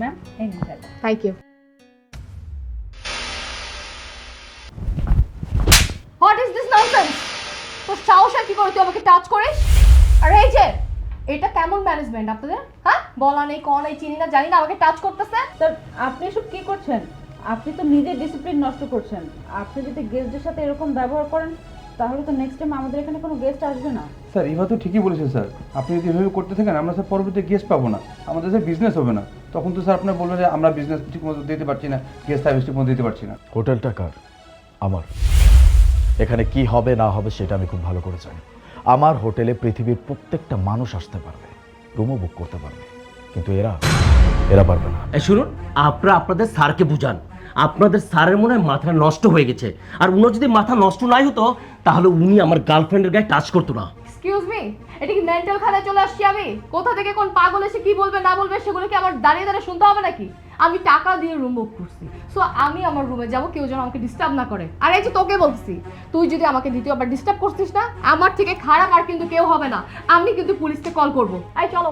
Ma'am thank you what is this nonsense তোর সাহস আর কি করে তুই আমাকে টাচ করিস? আর এই যে এটা কেমন ম্যানেজমেন্ট আপনাদের? হ্যাঁ? বলা নেই কন এই চিনি না জানি না আমাকে টাচ করতেছে। স্যার আপনি এসব কি করছেন? আপনি তো নিজে ডিসিপ্লিন নষ্ট করছেন। আপনি যদি গেস্টদের সাথে এরকম ব্যবহার করেন তাহলে তো নেক্সট টাইম আমাদের এখানে কোনো গেস্ট আসবে না। স্যার এবার তো ঠিকই বলেছেন স্যার আপনি যদি এভাবে করতে থাকেন আমরা স্যার পরবর্তী গেস্ট পাবো না। আমাদের স্যার বিজনেস হবে না। তখন তো স্যার আপনার বলবেন যে আমরা বিজনেস ঠিকমতো দিতে পারছি না গেস্ট সার্ভিস ঠিকমতো দিতে পারছি না। হোটেলটা কার? আমার। এখানে কি হবে না হবে সেটা আমি খুব ভালো করে জানি। আমার হোটেলে পৃথিবীর প্রত্যেকটা মানুষ আসতে পারবে রুমও বুক করতে পারবে। কিন্তু এরা এরা পারবে না। এই শুনুন আপনারা আপনাদের স্যারকে বুঝান। আপনাদের স্যারের মনে হয় মাথা নষ্ট হয়ে গেছে। আর উনার যদি মাথা নষ্ট নাই হতো তাহলে উনি আমার গার্লফ্রেন্ডের গায়ে টাচ করতো না। এক্সকিউজ মি এটা কি মেন্টাল খানায় চলে আসছি আমি? কোথা থেকে কোন পাগল এসে কি বলবে, না বলবে, সেগুলো কি আমার দাঁড়িয়ে দাঁড়িয়ে শুনতে হবে নাকি? আমি টাকা দিয়ে রুম বুক করছি। সো আমি আমার রুমে যাব, কেউ যেন আমাকে ডিস্টার্ব না করে। আর এই যে তোকে বলছি, তুই যদি আমাকে দ্বিতীয়বার ডিস্টার্ব করছিস না, আমার থেকে খারাপ আর কিন্তু কেউ হবে না। আমি কিন্তু পুলিশকে কল করব। আই চলো।